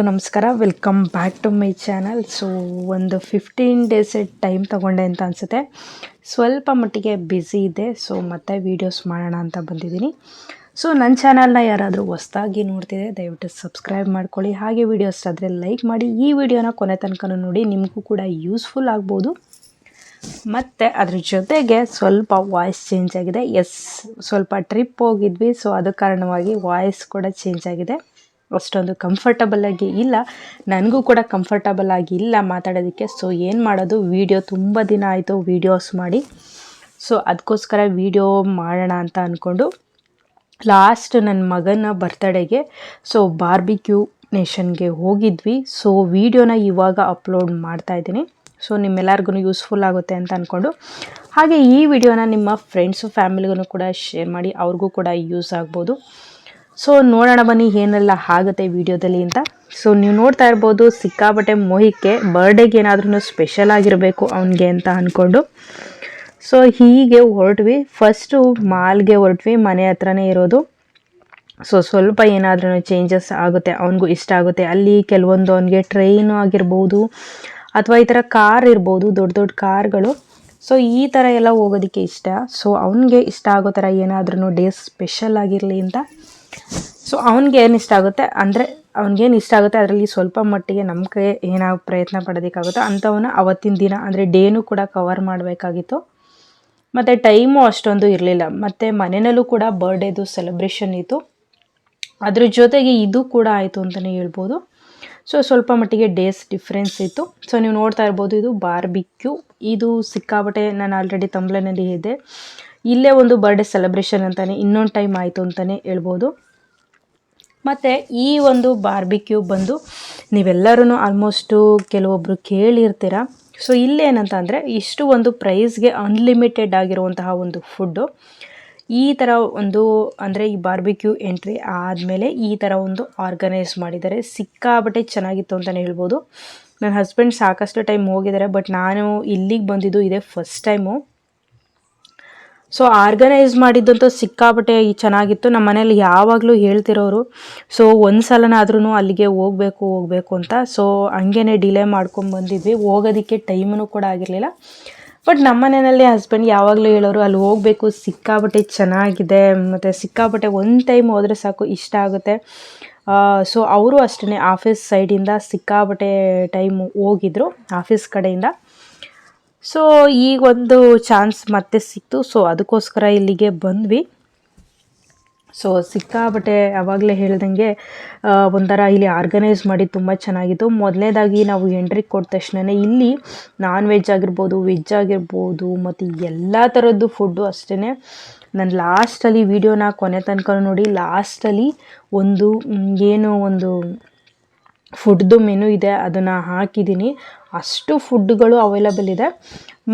ನಮಸ್ಕಾರ. Welcome back to my channel so ಒಂದು fifteen days time ತೊಗೊಂಡೆ ಅಂತ ಅನಿಸುತ್ತೆ. ಸ್ವಲ್ಪ ಮಟ್ಟಿಗೆ ಬ್ಯುಸಿ ಇದೆ. ಸೊ ಮತ್ತೆ ವೀಡಿಯೋಸ್ ಮಾಡೋಣ ಅಂತ ಬಂದಿದ್ದೀನಿ. ಸೊ ನನ್ನ ಚಾನಲ್ನ ಯಾರಾದರೂ ಹೊಸ್ದಾಗಿ ನೋಡ್ತಿದೆ ದಯವಿಟ್ಟು ಸಬ್ಸ್ಕ್ರೈಬ್ ಮಾಡ್ಕೊಳ್ಳಿ. ಹಾಗೆ ವೀಡಿಯೋಸ್ ಆದರೆ ಲೈಕ್ ಮಾಡಿ. ಈ ವಿಡಿಯೋನ ಕೊನೆ ತನಕ ನೋಡಿ ನಿಮಗೂ ಕೂಡ ಯೂಸ್ಫುಲ್ ಆಗ್ಬೋದು. ಮತ್ತು ಅದ್ರ ಜೊತೆಗೆ ಸ್ವಲ್ಪ ವಾಯ್ಸ್ ಚೇಂಜ್ ಆಗಿದೆ. ಎಸ್ ಸ್ವಲ್ಪ ಟ್ರಿಪ್ ಹೋಗಿದ್ವಿ. ಸೊ ಅದ ಕಾರಣವಾಗಿ ವಾಯ್ಸ್ ಕೂಡ ಚೇಂಜ್ ಆಗಿದೆ. ಅಷ್ಟೊಂದು ಕಂಫರ್ಟಬಲ್ ಆಗಿ ಇಲ್ಲ. ನನಗೂ ಕೂಡ ಕಂಫರ್ಟಬಲ್ ಆಗಿ ಇಲ್ಲ ಮಾತಾಡೋದಕ್ಕೆ. ಸೊ ಏನು ಮಾಡೋದು? ವೀಡಿಯೋ ತುಂಬ ದಿನ ಆಯಿತು ವೀಡಿಯೋಸ್ ಮಾಡಿ. ಸೊ ಅದಕ್ಕೋಸ್ಕರ ವೀಡಿಯೋ ಮಾಡೋಣ ಅಂತ ಅಂದ್ಕೊಂಡು ಲಾಸ್ಟ್ ನನ್ನ ಮಗನ ಬರ್ತಡೇಗೆ ಸೊ ಬಾರ್ಬಿಕ್ಯೂ ನೇಷನ್ಗೆ ಹೋಗಿದ್ವಿ. ಸೊ ವೀಡಿಯೋನ ಇವಾಗ ಅಪ್ಲೋಡ್ ಮಾಡ್ತಾ ಇದ್ದೀನಿ. ಸೊ ನಿಮ್ಮೆಲ್ಲರಿಗೂ ಯೂಸ್ಫುಲ್ ಆಗುತ್ತೆ ಅಂತ ಅಂದ್ಕೊಂಡು ಹಾಗೆ ಈ ವಿಡಿಯೋನ ನಿಮ್ಮ ಫ್ರೆಂಡ್ಸು ಫ್ಯಾಮಿಲಿಗೂ ಕೂಡ ಶೇರ್ ಮಾಡಿ, ಅವ್ರಿಗೂ ಕೂಡ ಯೂಸ್ ಆಗ್ಬೋದು. ಸೊ ನೋಡೋಣ ಬನ್ನಿ ಏನೆಲ್ಲ ಆಗುತ್ತೆ ವಿಡಿಯೋದಲ್ಲಿ ಅಂತ. ಸೊ ನೀವು ನೋಡ್ತಾ ಇರ್ಬೋದು, ಸಿಕ್ಕಾಪಟ್ಟೆ ಮೋಹಿಕೆ ಬರ್ಡೇಗೆ ಏನಾದ್ರೂ ಸ್ಪೆಷಲ್ ಆಗಿರಬೇಕು ಅವನಿಗೆ ಅಂತ ಅಂದ್ಕೊಂಡು ಸೊ ಹೀಗೆ ಹೊರಟ್ವಿ. ಫಸ್ಟು ಮಾಲ್ಗೆ ಹೊರಟ್ವಿ, ಮನೆ ಹತ್ರನೇ ಇರೋದು. ಸೊ ಸ್ವಲ್ಪ ಏನಾದ್ರೂ ಚೇಂಜಸ್ ಆಗುತ್ತೆ, ಅವನಿಗೂ ಇಷ್ಟ ಆಗುತ್ತೆ. ಅಲ್ಲಿ ಕೆಲವೊಂದು ಅವನಿಗೆ ಟ್ರೈನು ಆಗಿರ್ಬೋದು, ಅಥವಾ ಈ ಥರ ಕಾರ್ ಇರ್ಬೋದು, ದೊಡ್ಡ ದೊಡ್ಡ ಕಾರ್ಗಳು ಸೊ ಈ ಥರ ಎಲ್ಲ ಹೋಗೋದಕ್ಕೆ ಇಷ್ಟ. ಸೊ ಅವನಿಗೆ ಇಷ್ಟ ಆಗೋ ಥರ ಏನಾದ್ರೂ ಡೇಸ್ ಸ್ಪೆಷಲ್ ಆಗಿರಲಿ ಅಂತ. ಸೊ ಅವ್ನಿಗೆ ಏನು ಇಷ್ಟ ಆಗುತ್ತೆ? ಅಂದರೆ ಅವ್ನಿಗೇನು ಇಷ್ಟ ಆಗುತ್ತೆ? ಅದರಲ್ಲಿ ಸ್ವಲ್ಪ ಮಟ್ಟಿಗೆ ನಮ್ಮ ಕೈ ಏನಾಗ ಪ್ರಯತ್ನ ಪಡೋದಕ್ಕಾಗುತ್ತೋ ಅಂಥವನ್ನ ಅವತ್ತಿನ ದಿನ, ಅಂದರೆ ಡೇನೂ ಕೂಡ ಕವರ್ ಮಾಡಬೇಕಾಗಿತ್ತು. ಮತ್ತು ಟೈಮು ಅಷ್ಟೊಂದು ಇರಲಿಲ್ಲ. ಮತ್ತು ಮನೆಯಲ್ಲೂ ಕೂಡ ಬರ್ಡೇದು ಸೆಲೆಬ್ರೇಷನ್ ಇತ್ತು. ಅದ್ರ ಜೊತೆಗೆ ಇದು ಕೂಡ ಆಯಿತು ಅಂತಲೇ ಹೇಳ್ಬೋದು. ಸೊ ಸ್ವಲ್ಪ ಮಟ್ಟಿಗೆ ಡೇಸ್ ಡಿಫ್ರೆನ್ಸ್ ಇತ್ತು. ಸೊ ನೀವು ನೋಡ್ತಾ ಇರ್ಬೋದು, ಇದು ಬಾರ್ಬಿಕ್ಯೂ ಇದು ಸಿಕ್ಕಾಬಟ್ಟೆ ನಾನು ಆಲ್ರೆಡಿ ತಂಬ್ಲನಲ್ಲಿ ಇದೆ ಇಲ್ಲೇ ಒಂದು ಬರ್ಡೇ ಸೆಲೆಬ್ರೇಷನ್ ಅಂತಲೇ ಇನ್ನೊಂದು ಟೈಮ್ ಆಯಿತು ಅಂತಲೇ ಹೇಳ್ಬೋದು. ಮತ್ತು ಈ ಒಂದು ಬಾರ್ಬಿಕ್ಯೂ ಬಂದು ನೀವೆಲ್ಲರೂ ಆಲ್ಮೋಸ್ಟು ಕೆಲವೊಬ್ಬರು ಕೇಳಿರ್ತೀರ? ಸೊ ಇಲ್ಲೇನಂತ ಅಂದರೆ ಇಷ್ಟು ಒಂದು ಪ್ರೈಸ್ಗೆ ಅನ್ಲಿಮಿಟೆಡ್ ಆಗಿರುವಂತಹ ಒಂದು ಫುಡ್ಡು ಈ ಥರ ಒಂದು ಅಂದರೆ ಈ ಬಾರ್ಬಿಕ್ಯೂ ಎಂಟ್ರಿ ಆದಮೇಲೆ ಈ ಥರ ಒಂದು ಆರ್ಗನೈಸ್ ಮಾಡಿದ್ದಾರೆ. ಸಿಕ್ಕಾಬಟ್ಟೆ ಚೆನ್ನಾಗಿತ್ತು ಅಂತಲೇ ಹೇಳ್ಬೋದು. ನನ್ನ ಹಸ್ಬೆಂಡ್ ಸಾಕಷ್ಟು ಟೈಮ್ ಹೋಗಿದ್ದಾರೆ ಬಟ್ ನಾನು ಇಲ್ಲಿಗೆ ಬಂದಿದ್ದು ಇದೇ ಫಸ್ಟ್ ಟೈಮು ಸೊ ಆರ್ಗನೈಸ್ ಮಾಡಿದ್ದಂತೂ ಸಿಕ್ಕಾಪಟ್ಟೆ ಚೆನ್ನಾಗಿತ್ತು. ನಮ್ಮ ಮನೇಲಿ ಯಾವಾಗಲೂ ಹೇಳ್ತಿರೋರು ಸೊ ಒಂದು ಸಲನಾದ್ರೂ ಅಲ್ಲಿಗೆ ಹೋಗಬೇಕು ಹೋಗಬೇಕು ಅಂತ. ಸೊ ಹಂಗೇ ಡಿಲೇ ಮಾಡ್ಕೊಂಡು ಬಂದಿದ್ವಿ. ಹೋಗೋದಕ್ಕೆ ಟೈಮೂ ಕೂಡ ಆಗಿರಲಿಲ್ಲ. ಬಟ್ ನಮ್ಮ ಮನೆಯಲ್ಲಿ ಹಸ್ಬೆಂಡ್ ಯಾವಾಗಲೂ ಹೇಳೋರು, ಅಲ್ಲಿ ಹೋಗಬೇಕು, ಸಿಕ್ಕಾಪಟ್ಟೆ ಚೆನ್ನಾಗಿದೆ. ಮತ್ತು ಸಿಕ್ಕಾಪಟ್ಟೆ ಒಂದು ಟೈಮ್ ಹೋದರೆ ಸಾಕು, ಇಷ್ಟ ಆಗುತ್ತೆ. ಸೊ ಅವರು ಅಷ್ಟೇ ಆಫೀಸ್ ಸೈಡಿಂದ ಸಿಕ್ಕಾಪಟ್ಟೆ ಟೈಮ್ ಹೋಗಿದ್ರು ಆಫೀಸ್ ಕಡೆಯಿಂದ. ಸೊ ಈಗ ಒಂದು ಚಾನ್ಸ್ ಮತ್ತೆ ಸಿಕ್ತು. ಸೊ ಅದಕ್ಕೋಸ್ಕರ ಇಲ್ಲಿಗೆ ಬಂದ್ವಿ. ಸೊ ಸಿಕ್ಕಾಬಟ್ಟೆ ಆವಾಗಲೇ ಹೇಳ್ದಂಗೆ ಒಂಥರ ಇಲ್ಲಿ ಆರ್ಗನೈಸ್ ಮಾಡಿ ತುಂಬ ಚೆನ್ನಾಗಿತ್ತು. ಮೊದಲನೇದಾಗಿ ನಾವು ಎಂಟ್ರಿ ಕೊಟ್ಟ ತಕ್ಷಣವೇ ಇಲ್ಲಿ ನಾನ್ ವೆಜ್ ಆಗಿರ್ಬೋದು ವೆಜ್ ಆಗಿರ್ಬೋದು, ಮತ್ತು ಎಲ್ಲ ಥರದ್ದು ಫುಡ್ಡು ಅಷ್ಟೇ ನಾನು ಲಾಸ್ಟಲ್ಲಿ ವೀಡಿಯೋನ ಕೊನೆ ತನಕ ನೋಡಿ ಲಾಸ್ಟಲ್ಲಿ ಒಂದು ಏನು ಒಂದು ಫುಡ್ದು ಮೆನು ಇದೆ, ಅದನ್ನು ಹಾಕಿದ್ದೀನಿ. ಅಷ್ಟು ಫುಡ್ಗಳು ಅವೈಲಬಲ್ ಇದೆ.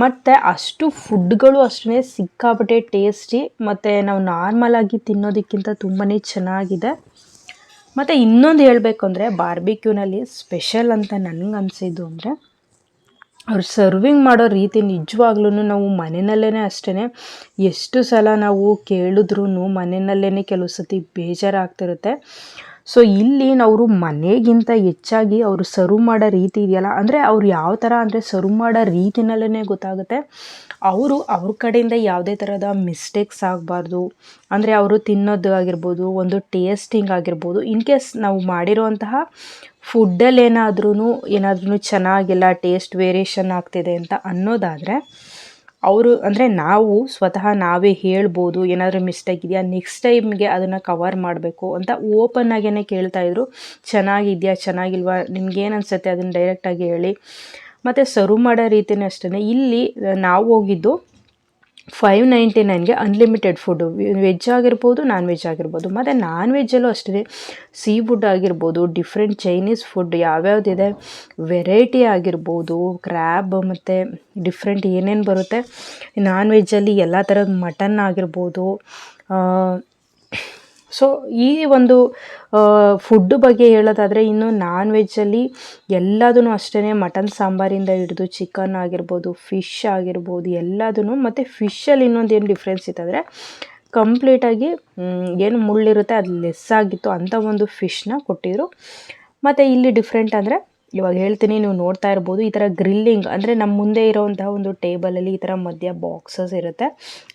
ಮತ್ತು ಅಷ್ಟು ಫುಡ್ಗಳು ಅಷ್ಟೇ ಸಿಕ್ಕಾಪಟ್ಟೆ ಟೇಸ್ಟಿ ಮತ್ತು ನಾವು ನಾರ್ಮಲಾಗಿ ತಿನ್ನೋದಕ್ಕಿಂತ ತುಂಬಾ ಚೆನ್ನಾಗಿದೆ. ಮತ್ತು ಇನ್ನೊಂದು ಹೇಳಬೇಕು ಅಂದರೆ ಬಾರ್ಬಿಕ್ಯೂನಲ್ಲಿ ಸ್ಪೆಷಲ್ ಅಂತ ನನಗೆ ಅನಿಸಿದ್ದು ಅಂದರೆ, ಅವ್ರು ಸರ್ವಿಂಗ್ ಮಾಡೋ ರೀತಿ ನಿಜವಾಗ್ಲೂ ನಾವು ಮನೆಯಲ್ಲೇ ಅಷ್ಟೇ ಎಷ್ಟು ಸಲ ನಾವು ಕೇಳಿದ್ರೂ ಮನೆಯಲ್ಲೇ ಕೆಲವು ಸತಿ ಬೇಜಾರಾಗ್ತಿರುತ್ತೆ. ಸೊ ಇಲ್ಲಿ ಅವರು ಮನೆಗಿಂತ ಹೆಚ್ಚಾಗಿ ಅವರು ಸರ್ವ್ ಮಾಡೋ ರೀತಿ ಇದೆಯಲ್ಲ, ಅಂದರೆ ಅವ್ರು ಯಾವ ಥರ ಅಂದರೆ ಸರ್ವ್ ಮಾಡೋ ರೀತಿನಲ್ಲೇ ಗೊತ್ತಾಗುತ್ತೆ. ಅವರು ಅವ್ರ ಕಡೆಯಿಂದ ಯಾವುದೇ ಥರದ ಮಿಸ್ಟೇಕ್ಸ್ ಆಗಬಾರ್ದು. ಅಂದರೆ ಅವರು ತಿನ್ನೋದು ಆಗಿರ್ಬೋದು, ಒಂದು ಟೇಸ್ಟಿಂಗ್ ಆಗಿರ್ಬೋದು ಇನ್ ಕೇಸ್ ನಾವು ಮಾಡಿರುವಂತಹ ಫುಡ್ಡಲ್ಲಿ ಏನಾದ್ರೂ ಏನಾದ್ರೂ ಚೆನ್ನಾಗಿಲ್ಲ ಟೇಸ್ಟ್ ವೇರಿಯೇಷನ್ ಆಗ್ತಿದೆ ಅಂತ ಅನ್ನೋದಾದರೆ ಅವರು ಅಂದರೆ ನಾವು ಸ್ವತಃ ನಾವೇ ಹೇಳ್ಬೋದು, ಏನಾದರೂ ಮಿಸ್ಟೇಕ್ ಇದೆಯಾ ನೆಕ್ಸ್ಟ್ ಟೈಮ್ಗೆ ಅದನ್ನು ಕವರ್ ಮಾಡಬೇಕು ಅಂತ ಓಪನ್ ಆಗೇ ಕೇಳ್ತಾಯಿದ್ರು ಚೆನ್ನಾಗಿದೆಯಾ, ಚೆನ್ನಾಗಿಲ್ವಾ ನಿಮ್ಗೇನು ಅನಿಸುತ್ತೆ ಅದನ್ನು ಡೈರೆಕ್ಟಾಗಿ ಹೇಳಿ. ಮತ್ತು ಸರ್ವ್ ಮಾಡೋ ರೀತಿಯೇ ಅಷ್ಟೇ ಇಲ್ಲಿ ನಾವು ಹೋಗಿದ್ದು ಫೈವ್ ನೈಂಟಿ ನೈನ್ಗೆ ಅನ್ಲಿಮಿಟೆಡ್ ಫುಡ್ಡು ವೆಜ್ ಆಗಿರ್ಬೋದು ನಾನ್ ವೆಜ್ ಆಗಿರ್ಬೋದು. ಮತ್ತು ನಾನ್ ವೆಜ್ಜಲ್ಲೂ ಅಷ್ಟೇ ಸೀ ಫುಡ್ ಆಗಿರ್ಬೋದು ಡಿಫ್ರೆಂಟ್ ಚೈನೀಸ್ ಫುಡ್ ಯಾವ್ಯಾವುದಿದೆ ವೆರೈಟಿ ಆಗಿರ್ಬೋದು ಕ್ರ್ಯಾಬ್ ಮತ್ತು ಡಿಫ್ರೆಂಟ್ ಏನೇನು ಬರುತ್ತೆ. ನಾನ್ ವೆಜ್ಜಲ್ಲಿ ಎಲ್ಲ ಥರದ ಮಟನ್ ಆಗಿರ್ಬೋದು ಸೊ ಈ ಒಂದು ಫುಡ್ ಬಗ್ಗೆ ಹೇಳೋದಾದರೆ ಇನ್ನು ನಾನ್ ವೆಜ್ಜಲ್ಲಿ ಎಲ್ಲದೂ ಅಷ್ಟೇ ಮಟನ್ ಸಾಂಬಾರಿಂದ ಹಿಡಿದು ಚಿಕನ್ ಆಗಿರ್ಬೋದು ಫಿಶ್ ಆಗಿರ್ಬೋದು ಎಲ್ಲದೂ ಮತ್ತು ಫಿಶಲ್ಲಿ ಇನ್ನೊಂದು ಏನು ಡಿಫ್ರೆನ್ಸ್ ಇತ್ತಂದರೆ ಕಂಪ್ಲೀಟಾಗಿ ಏನು ಮುಳ್ಳಿರುತ್ತೆ ಅದು ಲೆಸ್ ಆಗಿತ್ತು ಅಂಥ ಒಂದು ಫಿಶ್ನ ಕೊಟ್ಟಿದ್ರು. ಮತ್ತು ಇಲ್ಲಿ ಡಿಫ್ರೆಂಟ್ ಅಂದರೆ ಇವಾಗ ಹೇಳ್ತೀನಿ, ನೀವು ನೋಡ್ತಾ ಇರ್ಬೋದು ಈ ಥರ ಗ್ರಿಲ್ಲಿಂಗ್ ಅಂದರೆ ನಮ್ಮ ಮುಂದೆ ಇರೋವಂತಹ ಒಂದು ಟೇಬಲಲ್ಲಿ ಈ ಥರ ಮಧ್ಯ ಬಾಕ್ಸಸ್ ಇರುತ್ತೆ.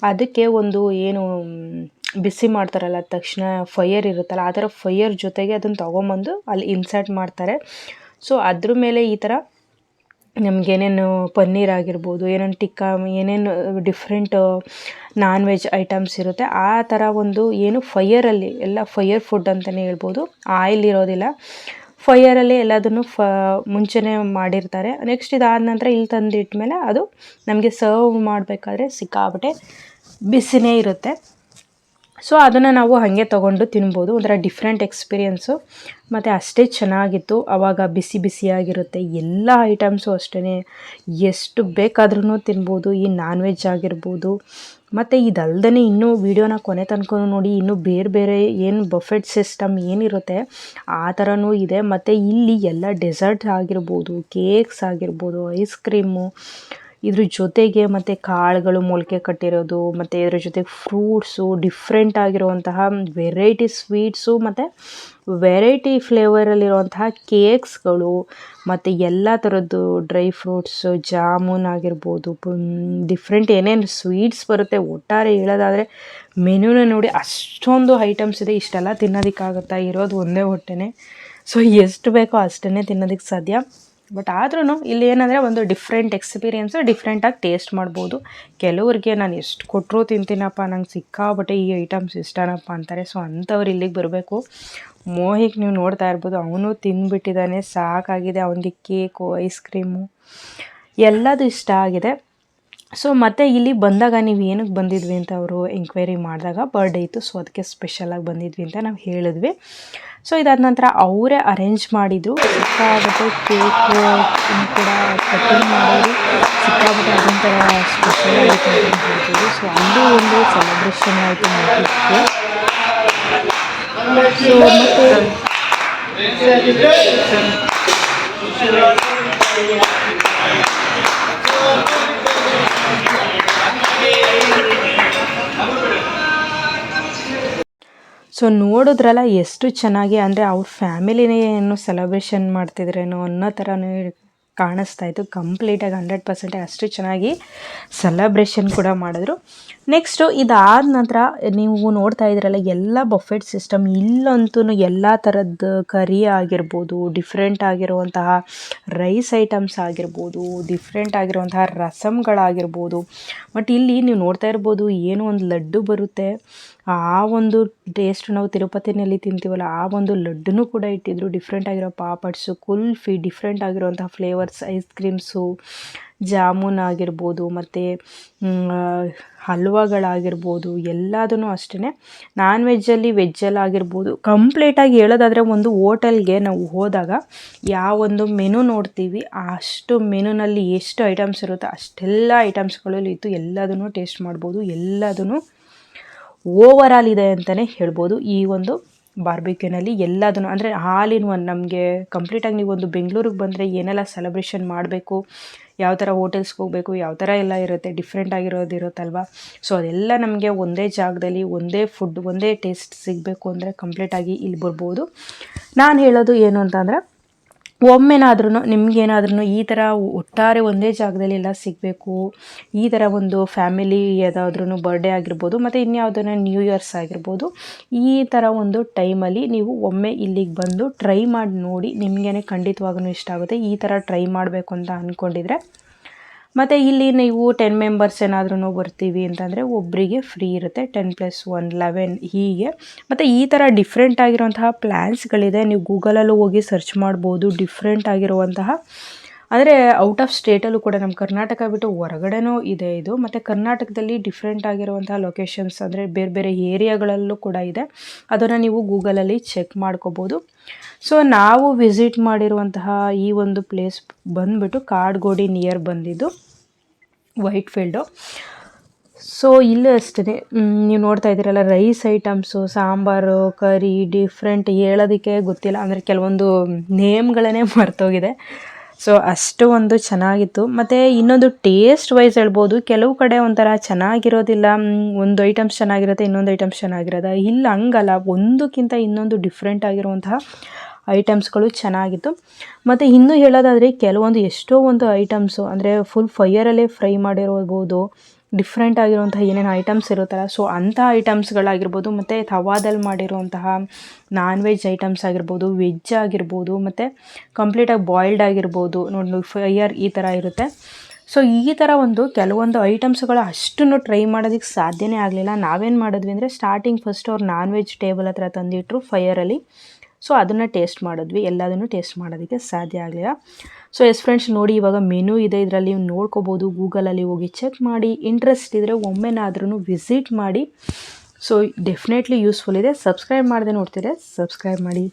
ಅದಕ್ಕೆ ಒಂದು ಏನು ಬಿಸಿ ಮಾಡ್ತಾರಲ್ಲ ತಕ್ಷಣ ಫೈಯರ್ ಇರುತ್ತಲ್ಲ, ಆ ಥರ ಫೈಯರ್ ಜೊತೆಗೆ ಅದನ್ನು ತೊಗೊಂಬಂದು ಅಲ್ಲಿ ಇನ್ಸರ್ಟ್ ಮಾಡ್ತಾರೆ. ಸೊ ಅದ್ರ ಮೇಲೆ ಈ ಥರ ನಮಗೇನೇನು ಪನ್ನೀರ್ ಆಗಿರ್ಬೋದು, ಏನೇನು ಟಿಕ್ಕಾ, ಏನೇನು ಡಿಫ್ರೆಂಟ್ ನಾನ್ ವೆಜ್ ಐಟಮ್ಸ್ ಇರುತ್ತೆ, ಆ ಥರ ಒಂದು ಏನು ಫೈಯರಲ್ಲಿ ಎಲ್ಲ ಫೈಯರ್ ಫುಡ್ ಅಂತಲೇ ಹೇಳ್ಬೋದು ಆಯಿಲ್ ಇರೋದಿಲ್ಲ. ಫೈಯರಲ್ಲಿ ಎಲ್ಲದನ್ನು ಫ ಮುಂಚೆನೇ ಮಾಡಿರ್ತಾರೆ. ನೆಕ್ಸ್ಟ್ ಇದಾದ ನಂತರ ಇಲ್ಲಿ ತಂದಿಟ್ಮೇಲೆ ಅದು ನಮಗೆ ಸರ್ವ್ ಮಾಡಬೇಕಾದ್ರೆ ಸಿಕ್ಕಾಬಿಟ್ಟೆ ಬಿಸಿನೇ ಇರುತ್ತೆ. ಸೊ ಅದನ್ನು ನಾವು ಹಾಗೆ ತೊಗೊಂಡು ತಿನ್ಬೋದು. ಒಂಥರ ಡಿಫ್ರೆಂಟ್ ಎಕ್ಸ್ಪೀರಿಯೆನ್ಸು ಮತ್ತು ಅಷ್ಟೇ ಚೆನ್ನಾಗಿತ್ತು. ಆವಾಗ ಬಿಸಿ ಬಿಸಿಯಾಗಿರುತ್ತೆ ಎಲ್ಲ ಐಟಮ್ಸು ಅಷ್ಟೇ ಎಷ್ಟು ಬೇಕಾದ್ರೂ ತಿನ್ಬೋದು. ಈ ನಾನ್ ವೆಜ್ ಆಗಿರ್ಬೋದು. ಮತ್ತು ಇದಲ್ದೇ ಇನ್ನೂ ವೀಡಿಯೋನ ಕೊನೆ ತನಕ ನೋಡಿ, ಇನ್ನೂ ಬೇರೆ ಬೇರೆ ಏನು ಬಫೆಟ್ ಸಿಸ್ಟಮ್ ಏನಿರುತ್ತೆ, ಆ ಥರನೂ ಇದೆ. ಮತ್ತು ಇಲ್ಲಿ ಎಲ್ಲ ಡೆಸರ್ಟ್ ಆಗಿರ್ಬೋದು ಕೇಕ್ಸ್ ಆಗಿರ್ಬೋದು ಐಸ್ ಕ್ರೀಮು ಇದ್ರ ಜೊತೆಗೆ ಮತ್ತು ಕಾಳುಗಳು ಮೊಳಕೆ ಕಟ್ಟಿರೋದು, ಮತ್ತು ಇದ್ರ ಜೊತೆಗೆ ಫ್ರೂಟ್ಸು ಡಿಫ್ರೆಂಟ್ ಆಗಿರುವಂತಹ ವೆರೈಟಿ ಸ್ವೀಟ್ಸು ಮತ್ತು ವೆರೈಟಿ ಫ್ಲೇವರಲ್ಲಿರುವಂತಹ ಕೇಕ್ಸ್ಗಳು ಮತ್ತು ಎಲ್ಲ ಥರದ್ದು ಡ್ರೈ ಫ್ರೂಟ್ಸು ಜಾಮೂನ್ ಆಗಿರ್ಬೋದು ಡಿಫ್ರೆಂಟ್ ಏನೇನು ಸ್ವೀಟ್ಸ್ ಬರುತ್ತೆ ಒಟ್ಟಾರೆ ಹೇಳೋದಾದರೆ ಮೆನುನ ನೋಡಿ ಅಷ್ಟೊಂದು ಐಟಮ್ಸ್ ಇದೆ, ಇಷ್ಟೆಲ್ಲ ತಿನ್ನೋದಕ್ಕಾಗುತ್ತಾ ಇರೋದು ಒಂದೇ ಹೊಟ್ಟೆನೇ. ಸೊ ಎಷ್ಟು ಬೇಕೋ ಅಷ್ಟನ್ನೇ ತಿನ್ನೋದಕ್ಕೆ ಸಾಧ್ಯ. ಬಟ್ ಆದ್ರೂ ಇಲ್ಲಿ ಏನಂದರೆ ಒಂದು ಡಿಫ್ರೆಂಟ್ ಎಕ್ಸ್ಪೀರಿಯೆನ್ಸು ಡಿಫ್ರೆಂಟಾಗಿ ಟೇಸ್ಟ್ ಮಾಡ್ಬೋದು. ಕೆಲವ್ರಿಗೆ ನಾನು ಎಷ್ಟು ಕೊಟ್ಟರು ತಿಂತೀನಪ್ಪ, ನಂಗೆ ಸಿಕ್ಕಾಬಟ್ಟೆ ಈ ಐಟಮ್ಸ್ ಇಷ್ಟನಪ್ಪ ಅಂತಾರೆ. ಸೊ ಅಂಥವ್ರು ಇಲ್ಲಿಗೆ ಬರಬೇಕು. ಮೋಹಿಗೆ ನೀವು ನೋಡ್ತಾ ಇರ್ಬೋದು, ಅವನು ತಿಂದುಬಿಟ್ಟಿದ್ದಾನೆ ಸಾಕಾಗಿದೆ, ಅವನಿಗೆ ಕೇಕು ಐಸ್ ಕ್ರೀಮು ಎಲ್ಲದು ಇಷ್ಟ ಆಗಿದೆ. ಸೊ ಮತ್ತೆ ಇಲ್ಲಿ ಬಂದಾಗ ನೀವು ಏನಕ್ಕೆ ಬಂದಿದ್ವಿ ಅಂತ ಅವರು ಎಂಕ್ವೈರಿ ಮಾಡಿದಾಗ ಬರ್ಡೇ ಇತ್ತು. ಸೊ ಅದಕ್ಕೆ ಸ್ಪೆಷಲಾಗಿ ಬಂದಿದ್ವಿ ಅಂತ ನಾವು ಹೇಳಿದ್ವಿ. ಸೊ ಇದಾದ ನಂತರ ಅವರೇ ಅರೇಂಜ್ ಮಾಡಿದರು ಸಿಕ್ಕಾಗುತ್ತೆ ಕೇಕ್ ಕೂಡ ಕಟಿಂಗ್ ಮಾಡೋರು ಸಿಕ್ಕಾಗುತ್ತೆ ಅದೊಂಥರ ಸ್ಪೆಷಲ್ ಆಯಿತು ಅಂತ ಹೇಳ್ತೀವಿ ಸೊ ಅಲ್ಲಿ ಒಂದು ಸೆಲೆಬ್ರೇಷನ್ ಆಯಿತು ಮಾಡಿದ್ದಕ್ಕೆ ಸೊ ಸೊ ನೋಡಿದ್ರಲ್ಲ ಎಷ್ಟು ಚೆನ್ನಾಗಿ ಅಂದರೆ ಅವ್ರ ಫ್ಯಾಮಿಲಿನೇ ಏನು ಸೆಲೆಬ್ರೇಷನ್ ಮಾಡ್ತಿದ್ರೇನೋ ಅನ್ನೋ ಥರನೇ ಕಾಣಿಸ್ತಾ ಇತ್ತು. ಕಂಪ್ಲೀಟಾಗಿ ಹಂಡ್ರೆಡ್ ಪರ್ಸೆಂಟ್ ಅಷ್ಟು ಚೆನ್ನಾಗಿ ಸೆಲೆಬ್ರೇಷನ್ ಕೂಡ ಮಾಡಿದ್ರು. ನೆಕ್ಸ್ಟು ಇದಾದ ನಂತರ ನೀವು ನೋಡ್ತಾ ಇದ್ರಲ್ಲ ಎಲ್ಲ ಬಫೆಟ್ ಸಿಸ್ಟಮ್ ಇಲ್ಲಂತೂ ಎಲ್ಲ ಥರದ್ದು ಕರಿ ಆಗಿರ್ಬೋದು ಡಿಫ್ರೆಂಟ್ ಆಗಿರುವಂತಹ ರೈಸ್ ಐಟಮ್ಸ್ ಆಗಿರ್ಬೋದು ಡಿಫ್ರೆಂಟ್ ಆಗಿರುವಂತಹ ರಸಮ್ಗಳಾಗಿರ್ಬೋದು ಬಟ್ ಇಲ್ಲಿ ನೀವು ನೋಡ್ತಾ ಇರ್ಬೋದು ಏನೋ ಒಂದು ಲಡ್ಡು ಬರುತ್ತೆ. ಆ ಒಂದು ಟೇಸ್ಟ್ ನಾವು ತಿರುಪತಿನಲ್ಲಿ ತಿಂತೀವಲ್ಲ, ಆ ಒಂದು ಲಡ್ಡುನೂ ಕೂಡ ಇಟ್ಟಿದ್ರು. ಡಿಫ್ರೆಂಟ್ ಆಗಿರೋ ಪಾಪಡ್ಸು, ಕುಲ್ಫಿ ಡಿಫ್ರೆಂಟ್ ಆಗಿರುವಂತಹ ಫ್ಲೇವರ್ಸ್ ಐಸ್ ಕ್ರೀಮ್ಸು ಜಾಮೂನ್ ಆಗಿರ್ಬೋದು, ಮತ್ತು ಹಲ್ವಾಗಳಾಗಿರ್ಬೋದು ಎಲ್ಲದೂ ಅಷ್ಟೇ ನಾನ್ ವೆಜ್ಜಲ್ಲಿ ವೆಜ್ಜಲ್ಲಿ ಆಗಿರ್ಬೋದು. ಕಂಪ್ಲೀಟಾಗಿ ಹೇಳೋದಾದರೆ ಒಂದು ಹೋಟೆಲ್ಗೆ ನಾವು ಹೋದಾಗ ಯಾವೊಂದು ಮೆನು ನೋಡ್ತೀವಿ, ಅಷ್ಟು ಮೆನುನಲ್ಲಿ ಎಷ್ಟು ಐಟಮ್ಸ್ ಇರುತ್ತೋ ಅಷ್ಟೆಲ್ಲ ಐಟಮ್ಸ್ಗಳಲ್ಲಿ ಇತ್ತು ಎಲ್ಲದನ್ನು ಟೇಸ್ಟ್ ಮಾಡ್ಬೋದು, ಎಲ್ಲದನ್ನು ಓವರ್ ಇದೆ ಅಂತಲೇ ಹೇಳ್ಬೋದು. ಈ ಒಂದು ಬಾರ್ಬಿಕ್ಯೂನಲ್ಲಿ ಎಲ್ಲದನ್ನು ಅಂದರೆ ಆಲ್ ಇನ್ ಒನ್ ನಮಗೆ ಕಂಪ್ಲೀಟಾಗಿ ನೀವು ಒಂದು ಬೆಂಗಳೂರಿಗೆ ಬಂದರೆ ಏನೆಲ್ಲ ಸೆಲೆಬ್ರೇಷನ್ ಮಾಡಬೇಕು, ಯಾವ ಥರ ಹೋಟೆಲ್ಸ್ಗೆ ಹೋಗಬೇಕು, ಯಾವ ಥರ ಎಲ್ಲ ಇರುತ್ತೆ ಡಿಫ್ರೆಂಟ್ ಆಗಿರೋದು ಸೊ ಅದೆಲ್ಲ ನಮಗೆ ಒಂದೇ ಜಾಗದಲ್ಲಿ ಒಂದೇ ಫುಡ್ ಒಂದೇ ಟೇಸ್ಟ್ ಸಿಗಬೇಕು ಅಂದರೆ ಕಂಪ್ಲೀಟಾಗಿ ಇಲ್ಲಿ ಬರ್ಬೋದು. ನಾನು ಹೇಳೋದು ಏನು ಅಂತಂದರೆ ಒಮ್ಮೆನಾದ್ರೂ ನಿಮ್ಗೇನಾದ್ರೂ ಈ ಥರ ಒಟ್ಟಾರೆ ಒಂದೇ ಜಾಗದಲ್ಲಿ ಎಲ್ಲ ಸಿಗಬೇಕು, ಈ ಥರ ಒಂದು ಫ್ಯಾಮಿಲಿ ಯಾವುದಾದ್ರೂ ಬರ್ಡೇ ಆಗಿರ್ಬೋದು, ಮತ್ತು ಇನ್ಯಾವುದನ್ನ ನ್ಯೂ ಇಯರ್ಸ್ ಆಗಿರ್ಬೋದು, ಈ ಥರ ಒಂದು ಟೈಮಲ್ಲಿ ನೀವು ಒಮ್ಮೆ ಇಲ್ಲಿಗೆ ಬಂದು ಟ್ರೈ ಮಾಡಿ ನೋಡಿ, ನಿಮಗೇನೆ ಖಂಡಿತವಾಗೂ ಇಷ್ಟ ಆಗುತ್ತೆ, ಈ ಥರ ಟ್ರೈ ಮಾಡಬೇಕು ಅಂತ ಅಂದ್ಕೊಂಡಿದ್ರೆ ಮತ್ತು ಇಲ್ಲಿ ನೀವು ಟೆನ್ ಮೆಂಬರ್ಸ್ ಏನಾದ್ರೂ ಬರ್ತೀವಿ ಅಂತಂದರೆ ಒಬ್ಬರಿಗೆ ಫ್ರೀ ಇರುತ್ತೆ. ಟೆನ್ ಪ್ಲಸ್ ಒನ್ ಲೆವೆನ್ ಹೀಗೆ. ಮತ್ತು ಈ ಥರ ಡಿಫ್ರೆಂಟ್ ಆಗಿರುವಂತಹ ಪ್ಲ್ಯಾನ್ಸ್ಗಳಿದೆ ನೀವು ಗೂಗಲಲ್ಲೂ ಹೋಗಿ ಸರ್ಚ್ ಮಾಡ್ಬೋದು. ಡಿಫ್ರೆಂಟ್ ಆಗಿರುವಂತಹ ಅಂದರೆ ಔಟ್ ಆಫ್ ಸ್ಟೇಟಲ್ಲೂ ಕೂಡ ನಮ್ಮ ಕರ್ನಾಟಕ ಬಿಟ್ಟು ಹೊರಗಡೆನೂ ಇದೆ ಇದು. ಮತ್ತು ಕರ್ನಾಟಕದಲ್ಲಿ ಡಿಫ್ರೆಂಟ್ ಆಗಿರುವಂತಹ ಲೊಕೇಶನ್ಸ್ ಅಂದರೆ ಬೇರೆ ಬೇರೆ ಏರಿಯಾಗಳಲ್ಲೂ ಕೂಡ ಇದೆ. ಅದನ್ನು ನೀವು ಗೂಗಲಲ್ಲಿ ಚೆಕ್ ಮಾಡ್ಕೋಬೋದು. ಸೊ ನಾವು ವಿಸಿಟ್ ಮಾಡಿರುವಂತಹ ಈ ಒಂದು ಪ್ಲೇಸ್ ಬಂದುಬಿಟ್ಟು ಕಾಡ್ಗೋಡಿ ನಿಯರ್ ಬಂದಿದ್ದು ವೈಟ್ ಫೀಲ್ಡು ಸೊ ಇಲ್ಲೂ ಅಷ್ಟೇ ನೀವು ನೋಡ್ತಾ ಇದ್ದೀರಲ್ಲ rice items sambar curry different ಹೇಳೋದಕ್ಕೆ ಗೊತ್ತಿಲ್ಲ. ಅಂದರೆ ಕೆಲವೊಂದು ನೇಮ್ಗಳೇ ಮರ್ತೋಗಿದೆ. ಸೊ ಅಷ್ಟು ಒಂದು ಚೆನ್ನಾಗಿತ್ತು. ಮತ್ತು ಇನ್ನೊಂದು ಟೇಸ್ಟ್ ವೈಸ್ ಹೇಳ್ಬೋದು, ಕೆಲವು ಕಡೆ ಒಂಥರ ಚೆನ್ನಾಗಿರೋದಿಲ್ಲ ಒಂದು ಐಟಮ್ಸ್ ಚೆನ್ನಾಗಿರುತ್ತೆ, ಇನ್ನೊಂದು ಐಟಮ್ಸ್ ಚೆನ್ನಾಗಿರೋದ ಇಲ್ಲ, ಹಂಗಲ್ಲ, ಒಂದಕ್ಕಿಂತ ಇನ್ನೊಂದು ಡಿಫ್ರೆಂಟ್ ಆಗಿರುವಂತಹ ಐಟಮ್ಸ್ಗಳು ಚೆನ್ನಾಗಿತ್ತು. ಮತ್ತು ಇನ್ನೂ ಹೇಳೋದಾದರೆ, ಕೆಲವೊಂದು ಎಷ್ಟೋ ಒಂದು ಐಟಮ್ಸು ಅಂದರೆ ಫುಲ್ ಫೈಯರಲ್ಲೇ ಫ್ರೈ ಮಾಡಿರೋಬೋದು ಡಿಫ್ರೆಂಟ್ ಆಗಿರುವಂತಹ ಏನೇನು ಐಟಮ್ಸ್ ಇರುತ್ತಲ್ಲ ಸೊ ಅಂಥ ಐಟಮ್ಸ್ಗಳಾಗಿರ್ಬೋದು ಮತ್ತು ತವಾದಲ್ಲಿ ಮಾಡಿರುವಂತಹ ನಾನ್ ವೆಜ್ ಐಟಮ್ಸ್ ಆಗಿರ್ಬೋದು ವೆಜ್ ಆಗಿರ್ಬೋದು, ಮತ್ತು ಕಂಪ್ಲೀಟಾಗಿ ಬಾಯ್ಲ್ಡ್ ಆಗಿರ್ಬೋದು ನೋಡಿ ಫೈಯರ್ ಈ ಥರ ಇರುತ್ತೆ. ಸೊ ಈ ಥರ ಒಂದು ಕೆಲವೊಂದು ಐಟಮ್ಸ್ಗಳು ಅಷ್ಟನ್ನು ಟ್ರೈ ಮಾಡೋದಕ್ಕೆ ಸಾಧ್ಯನೇ ಆಗಲಿಲ್ಲ. ನಾವೇನು ಮಾಡಿದ್ವಿ ಅಂದರೆ ಸ್ಟಾರ್ಟಿಂಗ್ ಫಸ್ಟ್ ಅವ್ರು ನಾನ್ ವೆಜ್ ಟೇಬಲ್ ಹತ್ರ ತಂದಿಟ್ಟರು ಫೈಯರಲ್ಲಿ ಸೊ ಅದನ್ನು ಟೇಸ್ಟ್ ಮಾಡಿದ್ವಿ. ಎಲ್ಲದನ್ನು ಟೇಸ್ಟ್ ಮಾಡೋದಕ್ಕೆ ಸಾಧ್ಯ ಆಗಲಿಲ್ಲ. ಸೊ ಎಸ್ ಫ್ರೆಂಡ್ಸ್ ನೋಡಿ ಇವಾಗ ಮೆನು ಇದೆ. ಇದರಲ್ಲಿ ನೋಡ್ಕೋಬೋದು. ಗೂಗಲಲ್ಲಿ ಹೋಗಿ ಚೆಕ್ ಮಾಡಿ. ಇಂಟ್ರೆಸ್ಟ್ ಇದ್ದರೆ ಒಮ್ಮೆನಾದ್ರೂ ವಿಸಿಟ್ ಮಾಡಿ. ಸೊ ಡೆಫಿನೆಟ್ಲಿ ಯೂಸ್ಫುಲ್ ಇದೆ. ಸಬ್ಸ್ಕ್ರೈಬ್ ಮಾಡದೆ ನೋಡ್ತಿದ್ರೆ ಸಬ್ಸ್ಕ್ರೈಬ್ ಮಾಡಿ.